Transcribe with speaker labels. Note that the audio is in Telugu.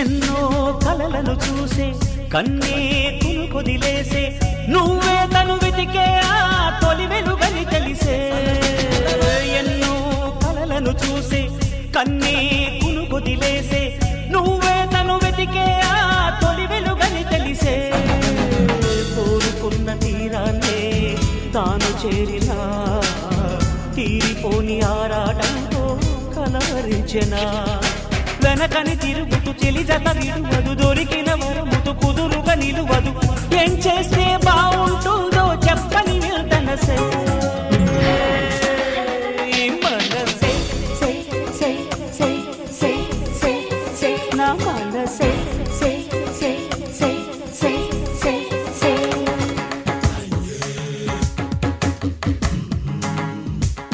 Speaker 1: ఎన్నో కలలను చూసే కన్నే కొదిలేసే నువ్వే తను వెతికే ఆ తొలి వెలుగని తెలిసే. ఎన్నో కలలను చూసే కన్నే కొదిలేసే నువ్వే తను వెతికే ఆ తొలి వెలుగని తెలిసే. కోరుకున్న తీరాన్నే తాను చేరినా తీరిపోని ఆరాటంతో కలవరించెనా. వెనకని తిరుగుతు చెలిజత విడువదు దొరికిన వరముతు కుదురుగా నిలువదు. ఏం చేస్తే బాగుంటుందో చెప్పని తన మనసే నా మనసే.